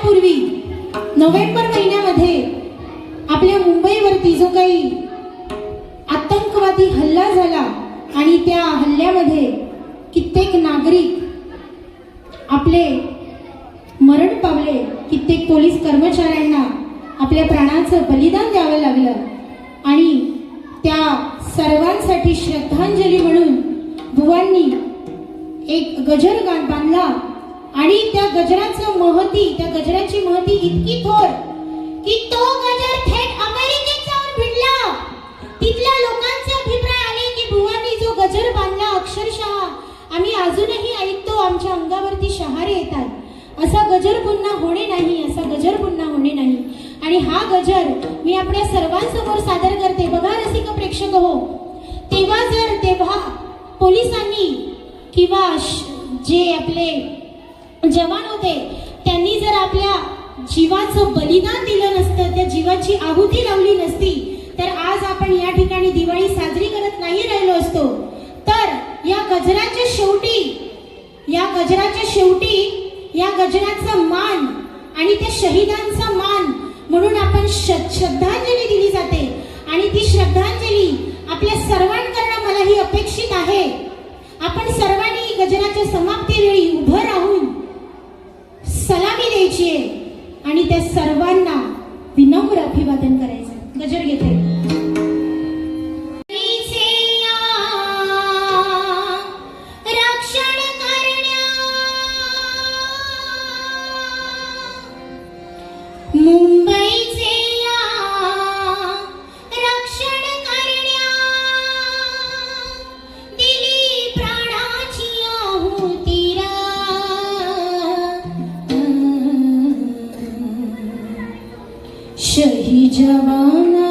महिन्यांपूर्वी नोव्हेंबर महिन्यामध्ये आपल्या मुंबईवरती जो काही आतंकवादी हल्ला झाला आणि त्या हल्ल्यामध्ये कित्येक नागरिक आपले मरण पावले कित्येक पोलीस कर्मचाऱ्यांना आपल्या प्राणाचं बलिदान द्यावं लागलं आणि त्या सर्वांसाठी श्रद्धांजली म्हणून भुवांनी एक गजर गान बांधला. आणि त्या गजराचं महती त्या गजराची महती इतकी थोर की तो गजर थेट अमेरिकेत जाऊन भिडला. तिथल्या लोकांचे अभिप्राय आले की भुवानी जो गजर बांधला अक्षरशः आम्ही अजूनही ऐकतो आमच्या अंगावरती शहारे येतात. असा गजर पुन्हा होणे नाही असा गजर पुन्हा होणे नाही. आणि हा गजर मी आपल्या सर्वांसमोर सादर करते. बघा रसिक प्रेक्षक हो. तेव्हा जर तेव्हा पोलिसांनी किंवा जे आपले जवान होते. त्यांनी जर आपल्या जीवाचं बलिदान दिलं नसतं त्या जीवाची आहुती लावली नसती तर आज आपण या ठिकाणी दिवाळी साजरी करत नाही राहिलो असतो. तर या गजराच्या शेवटी या गजराच्या शेवटी या गजराचा मान आणि त्या शहीदांचा मान म्हणून आपण श्रद्धांजली दिली जाते. आणि ती श्रद्धांजली आपल्या सर्वांकडनं मला ही अपेक्षित आहे. आपण सर्वांनी गजराच्या समाप्ती वेळी उभं राहून सलामी द्यायची आहे. आणि त्या सर्वांना विनम्र अभिवादन करायचं गजर घेते. शही जवानानो